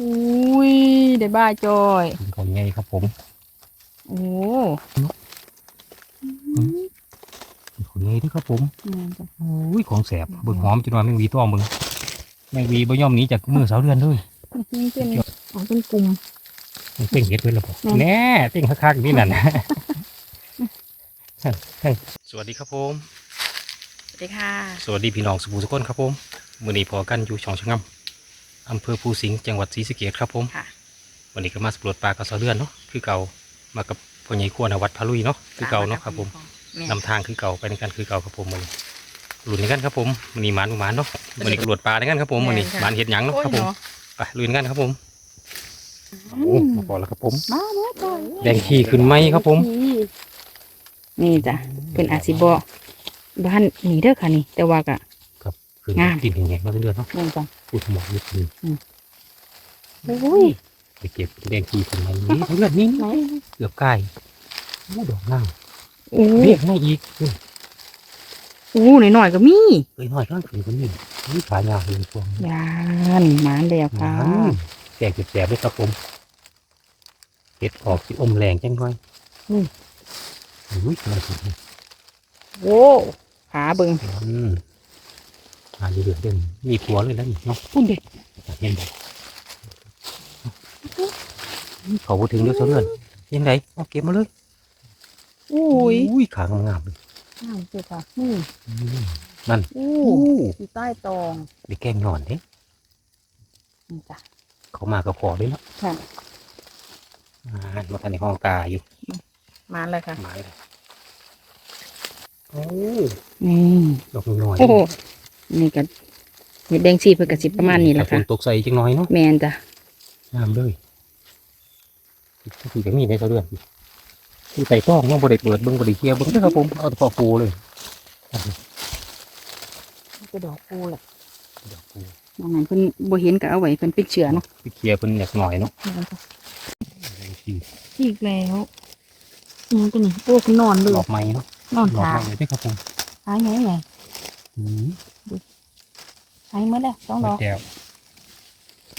อุ้ยได้บ้าจอยกินของไงครับผมโอ้กินของไงด้วยครับผมแม่นจ้ะอุ้ยของแสบเบิ่งหอมจนว่าแมงวีตัวมึงแมงวีบ่ยอมหนีจากมือสาวเดือนเลยนี่เป็นอ๋อเป็นกลุ่มเต้งเห็ดเลยล่ะผมอืมแน่เต้งคักๆนี่นั่นสวัสดีครับผมสวัสดีค่ะ สวัสดีพี่น้องสุภูสุคนครับผมมื้อนี้พอกันอยู่ช่องชะงำ อำเภอภูสิงห์จังหวัดศรีสะเกษครับผมค่ะ วันนี้ก็มาสำรวจป่ากับสาวเดือนเนาะคือเก่ามากับพ่อใหญ่ขวนาวัดพาลุยเนาะคือเก่าเนาะครับผมแม่นำทางคือเก่าไปในการคือเก่าครับผมมันลุยในกันครับผมมันนี้หมานหมานเนาะมันนี้กรวดปลาในกันครับผมมันนี้หมานเห็ดหยังเนาะครับผมไปลุยในกันครับผมโอ้มาพอแล้วครับผมมาเมื่อก่อนแดงขี้ขึ้นไหมครับผม นี่จ้ะเป็นอาซิบอบ้านนี่เด้อค่ะนี่ แต่ว่ากะ ขึ้นงามกินแห้งๆมาเรื่อยๆเนาะนี่จ้ะพูดหมอกนิดนึงโอ้ยไปเก็บแดงขี้ขึ้นไหมนี่เลือดนี่ไหนเกือบใกล้โอ้ดอกน้โอ้ำเรียกง่ายอีกนี่โอ้หน่อยๆก็มีเอ้ยหน่อยก็ขึ้นคนนี้นี่ขายาวเลยพวงยานหมานแล้วค่ะแจกแสบๆเลยครับผมเห็ดออกสิอมแรงจังเลยอุ้ยอะไรสุดโอ้ขาเบิ่งอืม อ่าเดือดเด่นมีผัวเลยแล้วนี่เนาะพุ่นเด็กเห็นบอกเขาพูดถึงเรื่องเสาเรือนยังไงเอาเก็บมาเลยอุ้ยอุ้ยขางามๆเลยงามสุดค่ะนี่อืมนั่นอู้อู้อยู่ใต้ตองได้แกล้งหย่อนเด้นี่จ้ะเขามากับขอด้วยเนาะค่ะอ่ามาทันในห้องตาอยู่ มาเลยค่ะมาเลยโอ้นี่ดอกน้อยโอ้โห นี่ก็เห็ดแดงชีเพื่อกระสิบประมาณนี้แหละฝค่ะนตกใส่จังน้อยเนาะแมนจ้ะงามเลยคือจะมีในเสาเรือนคือใส่ต้องเนาะบริเปิดเบิ้งบริเคลียร์เบิ้งเด้อครับผมเอาแต่พอปูเลยจะดอกปูแหละดอกปูมองงั้นเพิ่นบ่เห็นก็เอาไว้เพิ่นปิดเชื้อเนาะไปเคลียร์เพิ่นอยากหน่อยเนาะอีกแล้วนี่ตัวนี้โอ้คุณนอนเลยดอกไม้เนาะนอนดอกขาไม้ด้วยครับผมหายไงไงอืม หายหมดแล้วสองดอกแก้ว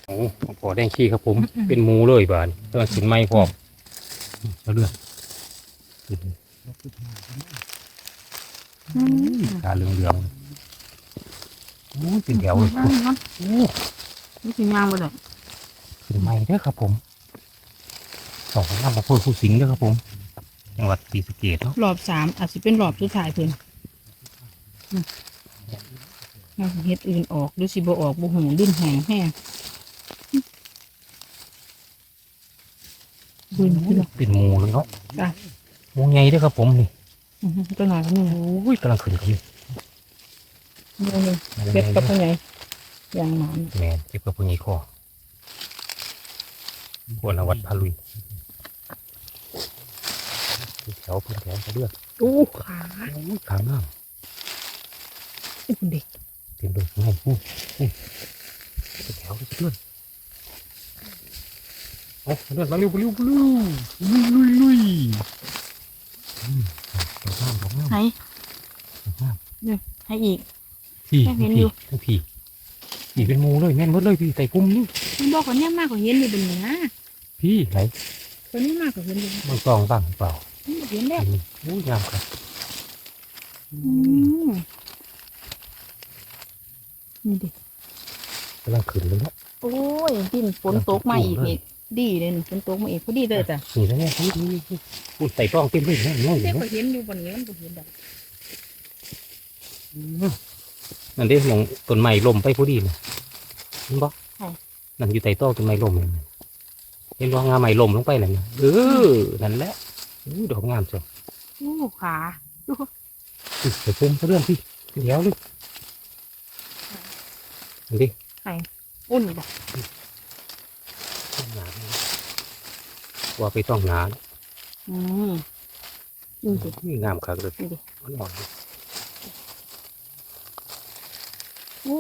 โอ้พอแดงขี้ครับผม เป็นหมูเลยบานตัวสินไม้พร้อมเอาเลือดอืมตาเหลืองเหลืองๆโอ้ยเป็นแถวเลยนั่นนั่นโอ้นี่คือยางบ่ได้สินไม้เด้อครับผมสองน้ำมาพูดผู้สิงห์เด้อครับผมจังหวัดศรีสะเกษเนาะรอบสามอาจสิเป็นรอบสุดท้ายเพิ่นอืม เอาเฮ็ดอื่นออกหรือสิบ่ออกบ่หูดิ้นแห้งแห้งปืนขึ้นหรอเป็นหมูเลยเนาะจ้ะหมูไงเด้อครับผมนี่อือฮึตัวหน่อยก็มีโอ้ยกำลังขึ้นครับนี่นี่นี่เบ็ดกับพ่อใหญ่ยางหมานแมนเก็บกับผู้ใหญ่คอควรวัดพาลุยแถวเพิ่นแถวจะเลือดโอ้ขาโอ้ยขางน้ำอุ้ยเด็ก เป็นดอกไม้อู้อู้เป็นแถวเลื่อนเอาเลื่อนมาเร็วเร็วเร็วลุยลุยลุยอืมดอกน้ำดอกน้ำไหนดอกน้ให้อีกพี่เห็นอพี่ยู่พี่พี่เป็นมูเลยแม่นมดเลยพี่ไต่พุ่มนี่มันบอกว่าเนี่ยมากกว่าเห็นอยู่บนนี้นะพี่ไหนตัวนี้มากกว่าเห็นอยู่มันกองบ้างเปล่าเห็นแล้วเห็นนี่อู้ยงามครับอืม นี่ดิกำลังขึ้นเลยเนาะโอ้ยดินฝนตกมาอีกนี่ดีเลยนี่ฝนตกมาอีกพอดีเลยจ้ะนี่แล้วเนี่ยนี่นี่นี่พูดไต่กล้องเต็มเลยนะน้อยเด็กเนาะก็เห็นอยู่บนนี้มันบ่เห็นดอกนั่นเด้มองต้นไม้ลมไปพอดีเลยเห็นบ่นั่นอยู่ไต่ต้นต้นไม้ลมเลยเห็นว่างาไม้ลมลงไปนั่นน่ะเออนั่นแหละอู้ดอกงามจังโอ้ขาอุ๊ยไปพุ่มเรื่องพี่เดี๋ยวเลย ดูดิอุ่นบ่ต้องหนาด้วยว่าไปต้องหนาอืมนี่ดินี่งามคักเลยนี่ดิอ่อนๆเลยโอ้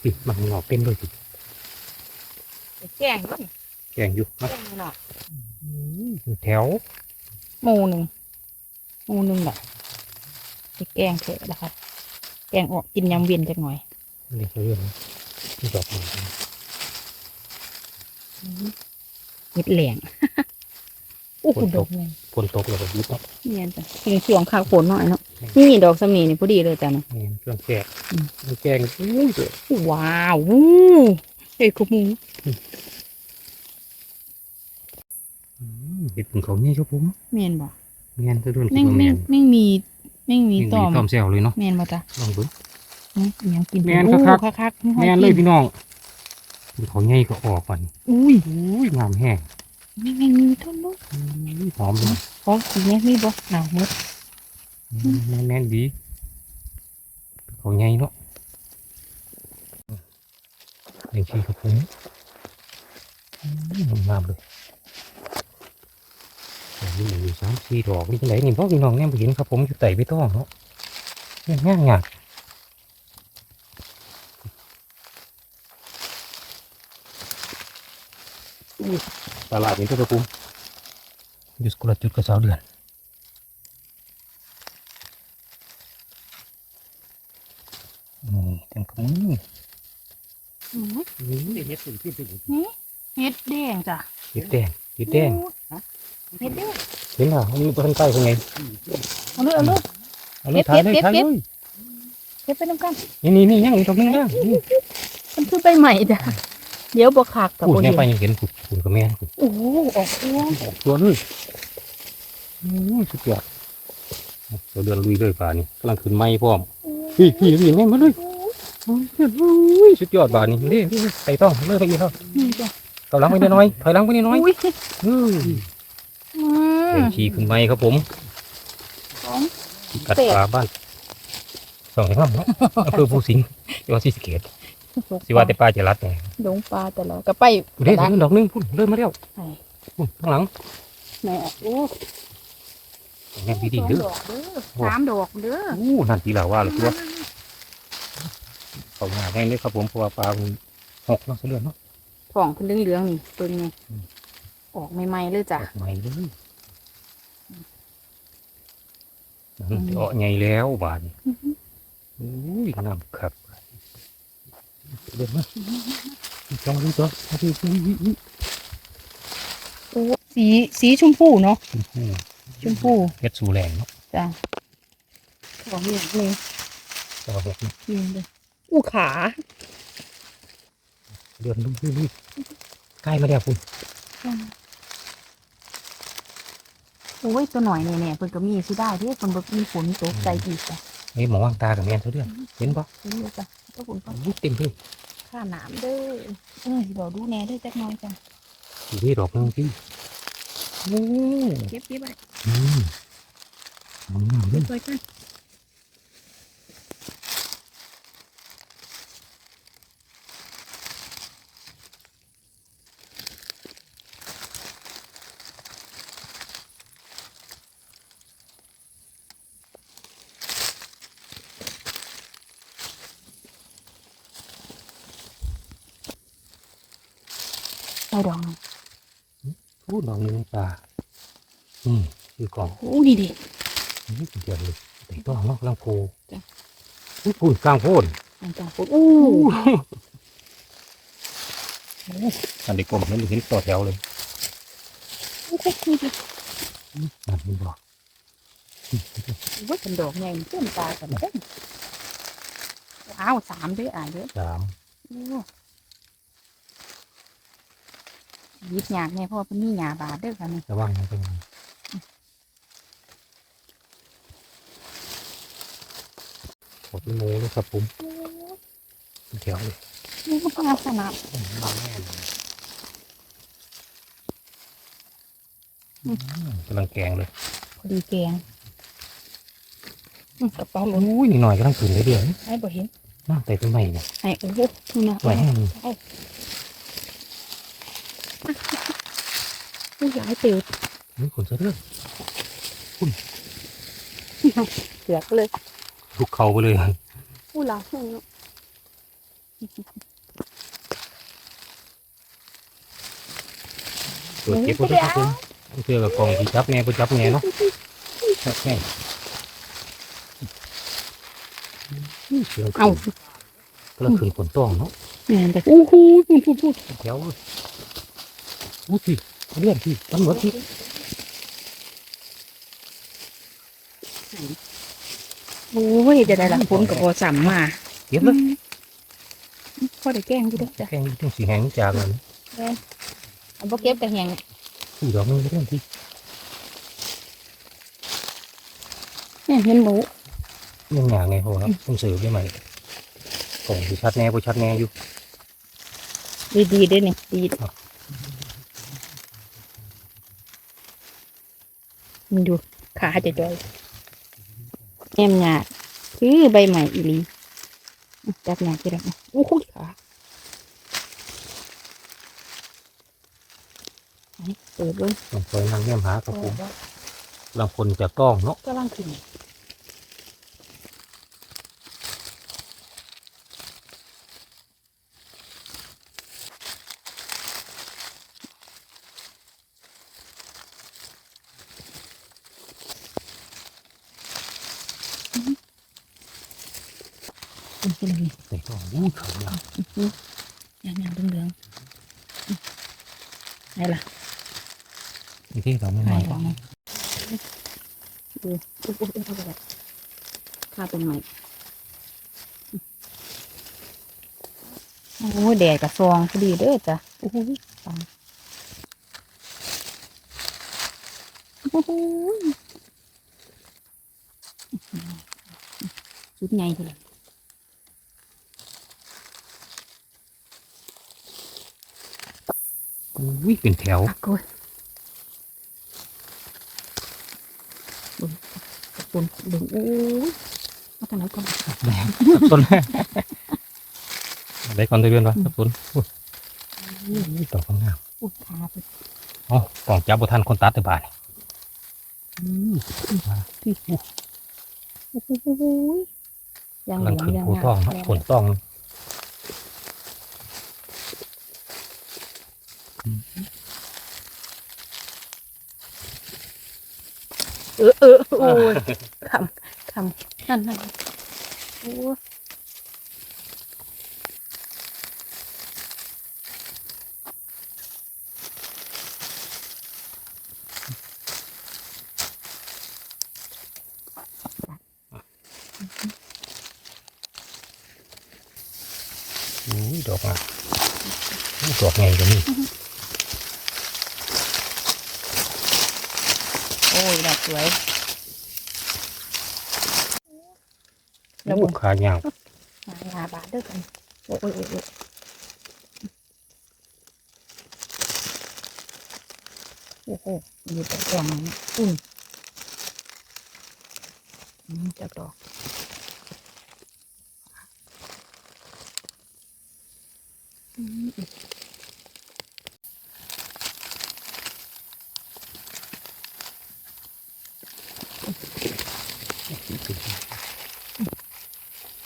พี่มันงอกเต็มเลยพี่ไปแกล้งด้วยแกงอยู่แกนะล้งหน่อยแถวหมูหนึ่งหมูหนึ่งแบบไปแกล้งเถอะนะครับ แกล้งออกกินยำเวียนจักหน่อยนี่เรื่องนี่ดอกนี้เห็ดแหลงโอ้โหดอกแหลงฝนตกแล้วก็ยุบเนาะเนี่ยจ้ะเป็นช่วงข้าวฝนหน่อยเนาะนี่ดอกสำนีนี่พอดีเลยจ้ะเนาะนี่เครื่องแกงอืมเครื่องแกงอุ้ยเด้อว้าววู้เอ้ยขมูอืมเห็ดผึ่งเขาเนี่ยครับผมเมียนบ่เมียนตัวเดินแม่งตัวแม่เมียงน แม่งมีแม่งมีต่อมต้อมแซวเลยเนาะเมียนบ่จ้ะลองดู อืมอิหยังกินแม่นโอ้คัก คักๆแม่นเลยพี่น้องเขาใหญ่ก็ออกไปอุ้ยอุ้ยงามแห้งแม่งแม่งมีต้นลูกอุ้ยหอมเลยเพราะทีนี้มีบ่หนาวหมดแม่นแม่นดีเขาใหญ่เนาะเลี้ยงชีครับผมอืมงามเลย โอ้ยมีสามสี่ดอกนี่จังไหนนี่พ่อพี่น้องเนี่ยไปเห็นครับผมอยู่ไต่ไปต้องเนาะเนี่ยง่ายงากตลาดนี้ก็ครับผมอยู่สกุลจุดกระเช้าเดือนนี่เต็มกระมืออืมนี่เห็ดสุดที่สุดเห็ดแดงจ้ะเห็ดแดง เห็ดแดงเห็ดแดงเห็นป่ะมันมีต้นใต้เป็นไงเอาเลยเอาเลยเอาเลยถ่ายเลยเห็ดถ่ายเห็เลดยเห็ดไปน้ำกันนี่นี่นี่ยังอีกตรงนึงนะนี่มันคือใบใหม่จ้ะเดี๋ยวบ่คักกับพูดบ่เนี่ยเห็นไปยังเห็นขุดขุดกับแม่นขุดโอ้โหออกอ้วงออกตัวเลยอู้สุดยอดเราเดินลุยเลยป่านี่กำลังขึ้นไม้พร้อมพี่พี่พี่แม่มาเลยโอ้ยอุ้ยสุดยอดป่านี่นี่นี่ใส่ต้องเลิกไปอีกแล้ว นี่จ้ะกำลังไปนิดหน้อยถอยหลังไปนิดหน้อยอุ้ยอืออืมเดินขี่ขึ้นไม้ครับผมสองกัดปลาบ้านสองครับเนาะอำเภอภูสิงห์จังหวัดศรีสะเกษสิว่าแต่ปลาจะรัดไงดงปลาแต่ละก็ไปเด้ดอกหนึงพุ่นเริ่มมาแล้วใช่พุ่นข้างหลังแม่โอ้แม่ดีดีสองเด้อดอกเด้อสามดอกเด้ออู้นั่นทีหลาว่าเลยตัวเขาหาแห้งเลยครับผมเพราะว่าปลามันหกเนาะเสะเดือนเนาะ ผ่องเพิ่นเหลืองๆนี่เพิ่นไงอืมออกใหม่ๆเลยจ้ะออกใหม่เลยนั่นเจาะใหญ่แล้วบาดนี้อู้ยน้ำครับเดือนมาจ้องดูตัวมาดูดูดูดูโอ้สีสีชมพูเนาะอู้ชมพูเฮ็ดสูแรงเนาะจ้ะของเหลืองเลยต่อหกนี่ยืนเลยอู้ขา เดือนดูดูดูใกล้มาแล้วคุณโอ้ยตัวหน่อยเนี่ยเนี่ยเพิ่นก็มีสิได้เด้เพิ่นบ่มีฝนตกใจอีกจ้ะเฮ้ยหมอวางตากับแม่นเสะเดือนเห็นปะเห็นเลยจ้ะก็ฝนก็อู้เต็มเลยค่าน้ำเด้อเออสิบอกดูแน่เด้อจักหน่อยจ้ะอยู่ที่ดอกนึงพี่โอ้เก็บเก็บไว้อืมอืมเล่นสวยๆกัน เอาดอกหนึ่ง พูดดอกนึงปลาอืมคือกล่องโอ้นี่ดินี่เดียวเลยแต่ต้องเนาะกำลังโพจ้ะอุ้ยพูดกลางโพนมันจะฝนอู้อันเด็กกลมเห็นเห็นต่อแถวเลยอู้คุกนี่ดินั่นมันบอกว่าเป็นดอกใหญ่เต็มตากันเด้ออ้าวสามเด้ออ่านเด้อสามโอ้ ยิบหยากแน่เพราะว่าเพิ่นมีหยาบาดเด้อค่ะนี่ระวังนะเป็นไงหมดโมเลยครับผมเป็นแถวเลยนี่มันก็ลักษณะอืมแน่นเลยอืมกำลังแกงเลยพอดีแกงอืมกระเป๋าหล่นอุ้ยนี่หน่อยกำลังขึ้นเลยเดี๋ยวนี้ให้บ่เห็นน้ำเตะต้นไม้เนี่ยให้โอ้โหนี่นะไหวแห้ง ผู้ย้ายเติบนี่คนจะเลือกเสือกเลยทุกเขาไปเลยผู้หลังเนาะตัวเก็บไว้ด้วยครับผมเพื่อกับกองที่จับแง่ก็จับแง่เนาะจับแง่เสือเอากำลังขึ้นฝนต้องเนาะแม่นแต่อู้หูพูดพูดพูดแถวอู้สิ เลื่อนที่ตำรวจที่โอ้ยจะได้ละผลกับพอสัมมาเก็บเลยพอได้แกล้งกูเด้อจ้ะแข่งถึงสีแหงจากเลยเอาบ่เก็บแต่แหงผู้ดอกนึงเรื่องที่เนี่ยเห็นหมูยังหยางไงพ่อครับต้องสืบได้ไหมส่งที่ชัดแน่ผู้ชัดแน่อยู่ ดีดีๆเด้อนี่ดี ครับ มันดูขาจะจอยแอมหยาดคือใบใหม่อีหลีจับหยาดที่ละโอ้โหขาไหนเปิดเบิ้งต้องคอยนั่งเยี่ยมหาครับผมบางคนจะกล้องเนาะก็ล่างขึ้นเป็นที่นี่ ใส่กล้องอู้เขายาวยังยังเหลืองๆไหนล่ะนี่ที่เราไม่ไหนมาล่ะดูอุ๊บอุ๊บอุ๊บเอาไปแบบข้าเป็นไหม่โอ้แดดกับซองพอดีเด้อจ้ะโอ้โหฟังโอ้โหชุดใหญ่เลย อุ้ยเป็นแถวปักกล้วยบุญบุญบุญโอ้ยมาทางไหนก่อนแดงต้นได้ก่อนจะเรียนวะครับคุณอุ้ยดอกงามอุ้ยขาไปอ๋อกล่องจับบทันคนตัดในบ้านอืมพี่โอ้โหยังเหกำลัลืงองขึ้นยังผู้ต้องเนาะฝนต้อง เออเออโอ้ยคำคำนั่นนั่นโอ้ยอุ้ยดอกงามอุ้ยดอกไงกันนี่ อ้ยดอกสวยแล้วอู้บุญขายาวหายาบาทเด้อกันโอ้ยโอ้ยโอ้ยโอ้ยโอ้โหอยู่แต่กล่องอุ่นอืมจักดอกอืม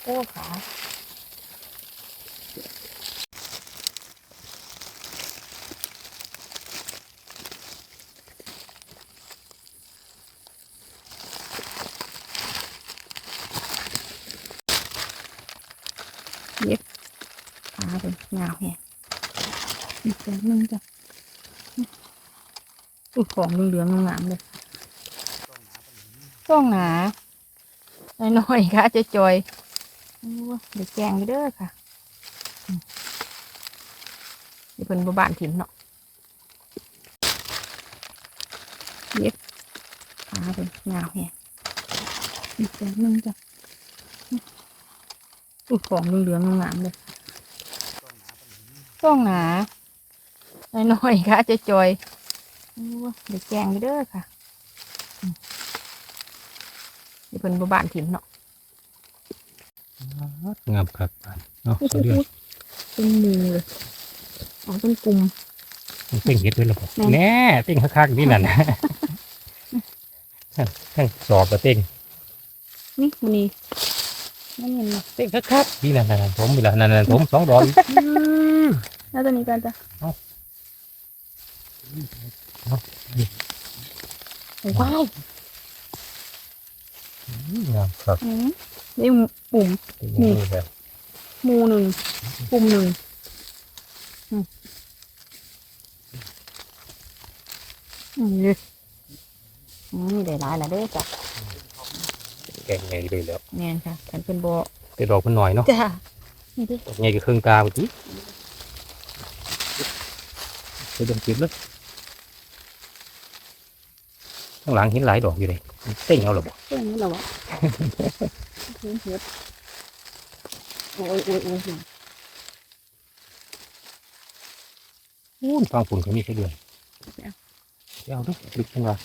โอ้ขาเย็บขาเป็นยาวแฮะอีกตัวหนึงจ้ะอุ้ยของเหลืองๆงามเลยต้องหนาน้อยๆค่ะจะจอย เดี๋ยวแกงไปเด้อค่ะเดี๋ยวเพิ่นบ่บ้านถิ่นเนาะเย็บขาเป็นยาวแฮะอีกตัวหนึงจ้ะอุ้ยของเหลืองๆงามเลยต้องหนาน้อยๆค่ะจะจอยเดี๋ยวแกงไปเด้อค่ะเดี๋ยวเพิ่นบ่บ้านถิ่นเนาะ งามครับบ้านเนาะสวัสดีเป็นหมูเลยอ๋อเป็นกลุ่มเต้งเห็ดด้วยระบบแม่นแน่เต้งคักๆนี่นั่นนะทั้งสอบกับเต้งนี่มันนี่นั่นเงินมาเต้งคักๆนี่นั่นนั่นผมนี่ละนั่นนั่นผมสองดอกอีกแล้วตัวนี้กันจ้ะเอาเอาว้าวงามครับอืม นี่ปุ่มเป็นอย่างนี้แบบหมูหนึ่งกลุ่มหนึ่งอืมอืมนี่อืมนี่ได้หลายละเด้อจ้ะแกงไงเลยแล้วแม่นค่ะฉันเป็นบ่แต่ดอกมันหน่อยเนาะจ้ะนี่ดิดอกใหญ่ก็เครื่องตาเมื่อกี้ไปเดินเก็บเลยข้างหลังเห็นหลายดอกอยู่เลย เต้งเอาหรอบ่เพื่อนนี่เหรอวะเห็นเห็ดโอ้ยโอ้ยโอ้ยอู้นฟังฝุ่นเขามีแค่เดือนเดี๋ยวเอาดูลึกจังวะ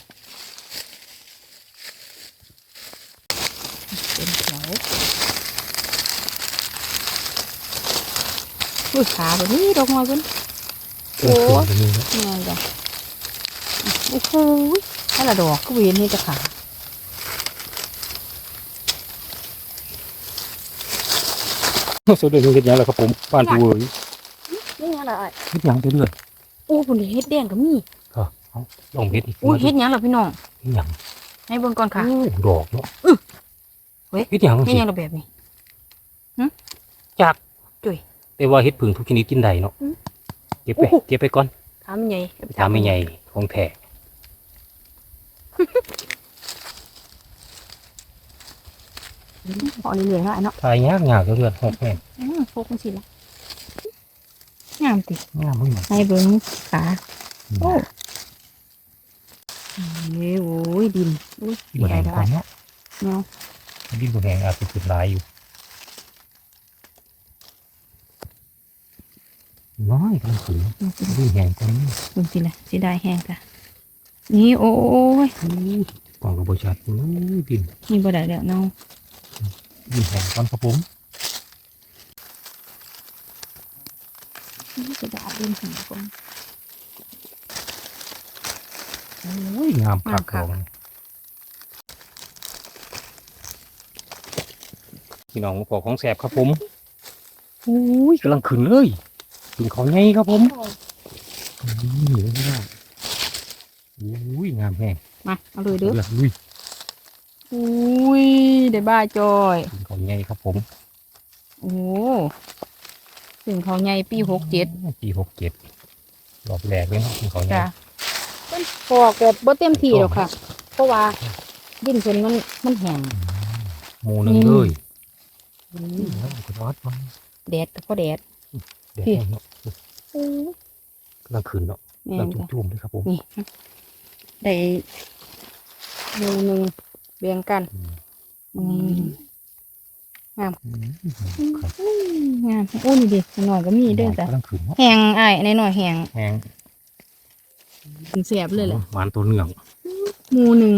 เป็นแถวอุ้ยขาแบบนี้ดอกไม้เพิ่นเครื่องฝุ่นก็มีนะนี่ไงจ้ะโอ้โหถ้าละดอกก็เวียนนี่จะขา สุดเลยเห็นยังแล้วครับผมบ้านผู้เอ๋ยนี่ไงล่ะไอ้เห็นยังเรื่อยโอ้คุณเฮ็ดแดงก็มีๆก็เอาลองเห็ดอีกอุ้ยเฮ็ดหยังล่ะพี่น้องเห็ดยังให้เบิ่งก่อนค่ะ โอ้ดอกเนาะอื้อเว้ยเห็ดยังเฮ็ดสิหยังล่ะแบบนี้จากจุ๋ยแต่ว่าเห็ดผึ่งทุกชนิดกินได้เนาะอืมเก็บไปโอ้โห เก็บไปก่อนถามใหญ่ถามไม่ใหญ่ของแท้ พอนี่เหนื่อยแล้วไอ้เนาะทายยากยากเรื่อยๆหกแม่อืมพกมันสิละงามติงามมึงหน่อยให้เบิ่งขาโอ้นี่โอ้ยดินอุ้ยดินแหงได้ก่อนได้เนาะเนาะดินบนแหงอาจจะสุดหลายอยู่น้อยกำลังขืนดินแหงก่อนนี่เบิ่งสิละสิได้แห้งจ้ะนี่โอ้ยกล่องกับบริษัทอู้ดินนี่บ่ได้แล้วเนาะ ดินแหงก่อนครับผมนี่จะได้ดินของผมโอ้ยงามคักงามคัดกอกพี่น้องขอของแสบครับผมอุ้ยกำลังขึ้นเลยขึ้นของไงครับผมนี่เลยพี่น้องอุ้ยงามแห้งมาเอาเลยเด้อเลือดอุ้ย อุ้ยได้บ้าจอยขึ้นของไงครับผมโอ้ถึงเขาใหญ่ปีหกเจ็ดปีหกเจ็ดรอบแรกเลยเนาะขึ้นของไงจ้ะเป็นปอกแบบบ่เต็มที่หรอกค่ะ เพราะว่าดินเพิ่นมันมันแห้งหมูหนึ่งอืมเลยอุ้ยแล้วก็รอดมันแดดก็พอแดดเด็ดพี่แห้งเนาะกำลังขึ้นเนาะแม่กำลังนจ้ะจุ่มๆเลยครับผมนี่ได้หมูหนึ่ง แบ่งกันอืมอืมครับงามโอ้นี่ดิหน่อยก็มีเด้อจ้ะกำลังขึ้นเนาะแห้งอ้ายในหน่อยแห้งแห้งถึงเสียบเลยแหละหวานตัวเหนืองหมูหนึ่ง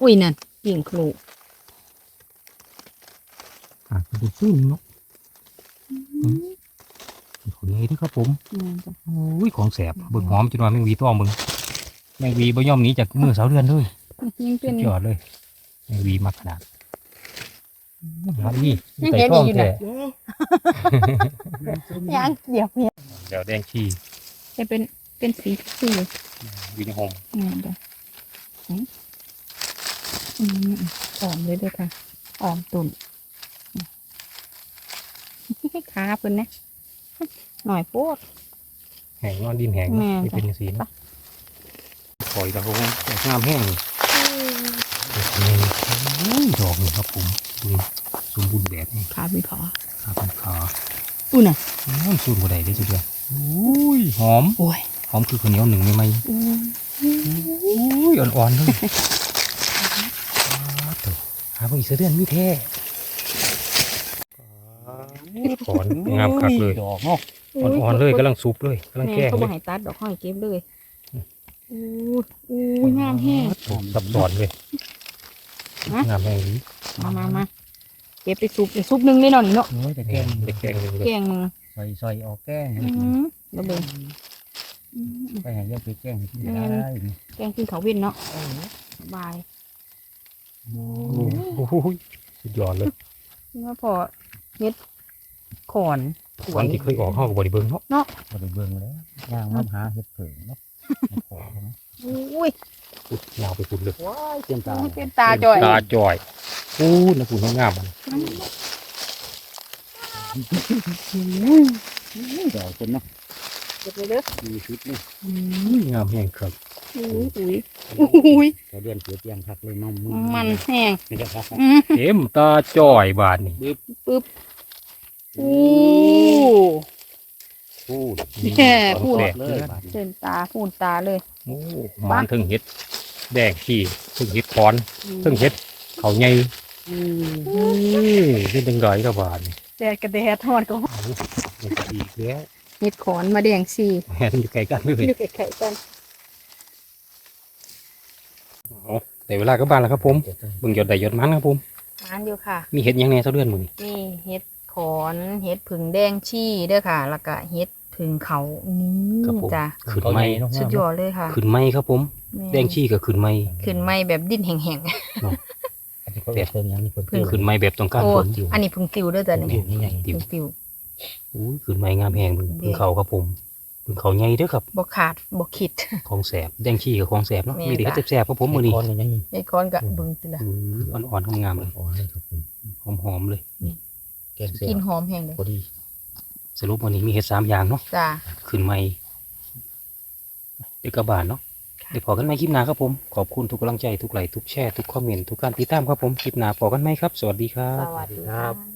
อุ้ยนั่นปิ่งครูอะดูซึ่งเนาะอืมของไงด้วยครับผมแม่นจ้ะอุ้ยของแสบเบิ่งหอมจนว่าแมงวีต้องเบิ่งแมงวีบ่ย่อมหนีจากมือสาวเดือนเลยยังเป็นยอดเลยแมง วีมากขนาดหาดียังใส่เห็นท้องอยู่แท้นะยังเดี๋ยวเนี่ยเดี๋ยวแดงชีจะเป็นเป็นสีสีวินโฮมงามจ้ะอืมอืมหอมเลยเด้วยค่ะหอมตุ่นขาเพิ่นนะหน่อยโพดแห้งนอนดินแห้งแม่ไม่จ้ะเป็นสีนะปล่อยตะโงงามแห้งนี่อุ้ย ดอกนี่ครับผมดูสมบูรณ์แบบนี่ขาเป็นขาครับเป็นขาอุ้ยน่ะน้ำสูตรบ่ได้เด้อสุดยอดอุ้ยหอมโอ้ยหอมคือข้าวเหนียวหนึ่งไม่ไหมอุ้ยอ่อนๆเลยหาพิ่งอีกเสอเดือนมีแท้ถอนงามคักเลยดอกเนาะอ่อนๆเลยกำลังซุปเลยกำลังแม่แก้เขาบอกให้ตัดดอกห้อยเก็บเลยอู้อู้งามแห้งสับสอนเลย งามแห้งนี้มามามาเก็บไปซุปเดี๋ยวซุปหนึ่งเลยเนาะนี่เนาะโอ้ยแต่แกแกงงได้แกงเลยเลยแกงหนึ่งใส่ใส่ออกแกงอืมแล้วเบิ่งอืมไปหายาไปแกงให้กินได้แกงกินเขาวเวินเนาะสบายโอ้โหสุดยอดเลยนี่ว่าพอเฮ็ดขอนสววันยที่เคยออกห้องกับบริเบิงเนาะบ่ได้เบิ่งแล้วย่างมาหาเห็ดเผิงเนาะมาขอเนาะอุ้ยอุ๊ย ยาวไปสุดเลยว้ายเต็มตาเป็นตาจ่อยตาจ่อยอู้นะคุณงามมันเดี๋ยวคนเนาะเก็บเลยเด้อมีชุดนี่งามแห้งครับอุ้ยอุ้ยอุ้ยเราเรียนเสียเตียงคักเลยมั่มมันแห้งนี่ก็ครับอืมเต็มตาจ่อยบาทนี่ปึ๊บอู้พูดแย่พูดแดกเลยบาดนี้เต็มตาพูนตาเลย โอ้มันถึงเห็ด แดงขี้ถึงเห็ดคอนถึงเห็ด เขาใหญ่อืมอือนี่เป็นไรกับบาทนี่แดดกระแดดทอดก็เอามันก็อีกแล้วเห็ดขอนมาแดงสีแม่นอยู่ไกลกันเลยอยู่ไข่ๆกันเอาแต่เวลากลับบ้านแล้วครับผมเบิ่งหยดใดหยดมันครับผมมานอยู่ค่ะ มีเห็ดหยังแหน่เท่าเดือนมื้อนี้นี่เห็ดขอนเห็ดผึ่งแดงชี่เด้อค่ะ แล้วก็เห็ด ผึ่งเขานี่จ้ะขึ้นไม้สุดยอดเลยค่ะ ขึ้นไม้ครับผมม่แดงชี้ก็ขึ้นไม้ขึ้นไม่แบบดิ้นแห้งอันนี้เขาเรียกเพิ่งยังนี่เพิ่งพึ่งขึ้นไม้แบบต้องๆการโอ้ฝนอยู่อันนี้ผึ่งติวเด้อจ้ะอนี่ยู่นี่ไงติวผึ่งติวอู้ยขึ้นไม้งามแหงเบิ่งเบิ่งเขาครับผมเบิ่งเขาใหญ่เด้อครับบ่ขาดบ่ขิดของแสบแดงชี้กับของแสบเนาะแม่นมีแต่จ้ะเฮ็ดแสบๆครับผมมื้อนี้ก้อนยังนี่ไอ้ก้อนก็เบึงติละอืออ่อนๆงามๆเลยอ๋อเลยครับผมหอมๆเลยแกงเสียกินหอมแห้งเลยพอดี สรุปวันนี้มีเห็ดสามอย่างเนาะจ้า ขึ้นไม้เด็กกระบาลเนาะค่ะ เดี๋ยวพอกันไหมคลิปหน้าครับผม ขอบคุณทุกกำลังใจทุกไลค์ทุกแชร์ทุกคอมเมนต์ทุกการติดตามครับผมคลิปหน้าพอกันไหมครับ สวัสดีครับ สวัสดีค่ะ